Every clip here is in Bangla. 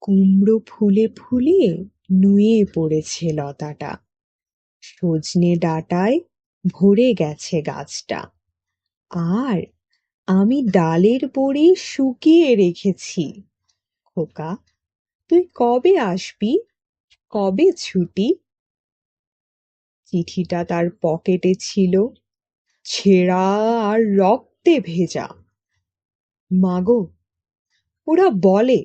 কুমড়ো ফুলে ফুলে নুয়ে পড়েছে লতাটা। সজনে ডাঁটায় ভরে গেছে গাছটা। আর আমি ডালের পরে শুকিয়ে রেখেছি। খোকা, তুই কবে আসবি? কবে ছুটি? চিঠিটা তার পকেটে ছিল। ছেঁড়া আর রক্তে ভেজা। মাগো, ওরা বলে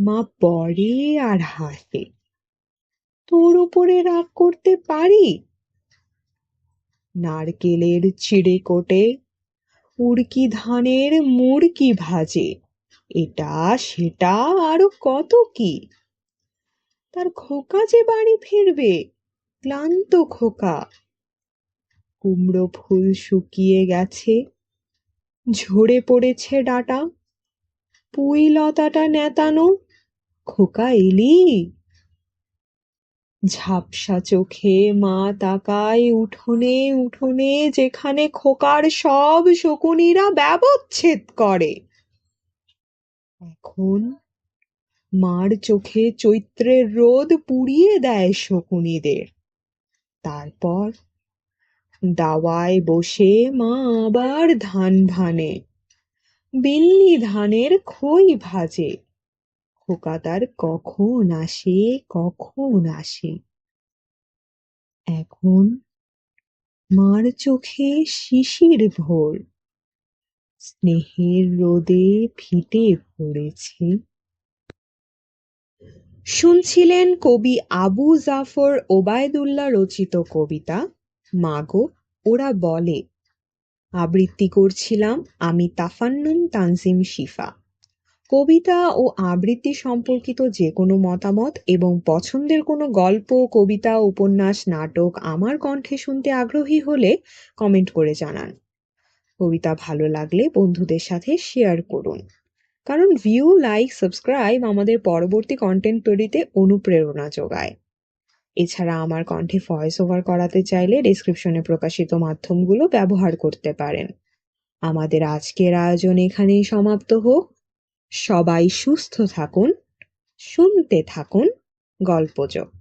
মা পড়ে আর হাসে। তোর উপরে রাগ করতে পারি? নারকেলের চিড়ে কোটে, উড়কি ধানের মুড়কি ভাজে, এটা সেটা আরও কত কি? তার খোকা যে বাড়ি ফিরবে, ক্লান্ত খোকা। কুমড়ো ফুল শুকিয়ে গেছে, ঝরে পড়েছে ডাটা। পুঁই লতাটা নেতানো, খোকা এলি। ঝাপসা চোখে মা তাকায় উঠোনে উঠোনে, যেখানে খোকার সব শকুনিরা ব্যবচ্ছেদ করে। এখন মার চোখে চৈত্রের রোদ পুড়িয়ে দেয় শকুনিদের। তারপর দাওয়ায় বসে মা আবার ধান ভানে। বিন্নি ধানের খই ভাজে। খোকা তার কখন আসে কখন আসে। এখন মার চোখে শিশির ভোর। স্নেহের রোদে ফিটে পড়েছে। শুনছিলেন কবি আবু জাফর ওবায়দুল্লাহ রচিত কবিতা, মাগো, ওরা বলে। আবৃত্তি করছিলাম আমি তাফান্নুম তানজিম শিফা। কবিতা ও আবৃত্তি সম্পর্কিত যে কোনো মতামত এবং পছন্দের কোনো গল্প, কবিতা, উপন্যাস, নাটক আমার কণ্ঠে শুনতে আগ্রহী হলে কমেন্ট করে জানান। কবিতা ভালো লাগলে বন্ধুদের সাথে শেয়ার করুন। কারণ ভিউ, লাইক, সাবস্ক্রাইব আমাদের পরবর্তী কন্টেন্ট তৈরিতে অনুপ্রেরণা যোগায়। এছাড়া আমার কণ্ঠে ভয়েস ওভার করাতে চাইলে ডেসক্রিপশনে প্রকাশিত মাধ্যমগুলো ব্যবহার করতে পারেন। আমাদের আজকের আয়োজন এখানেই সমাপ্ত হোক। সবাই সুস্থ থাকুন, শুনতে থাকুন গল্পযোগ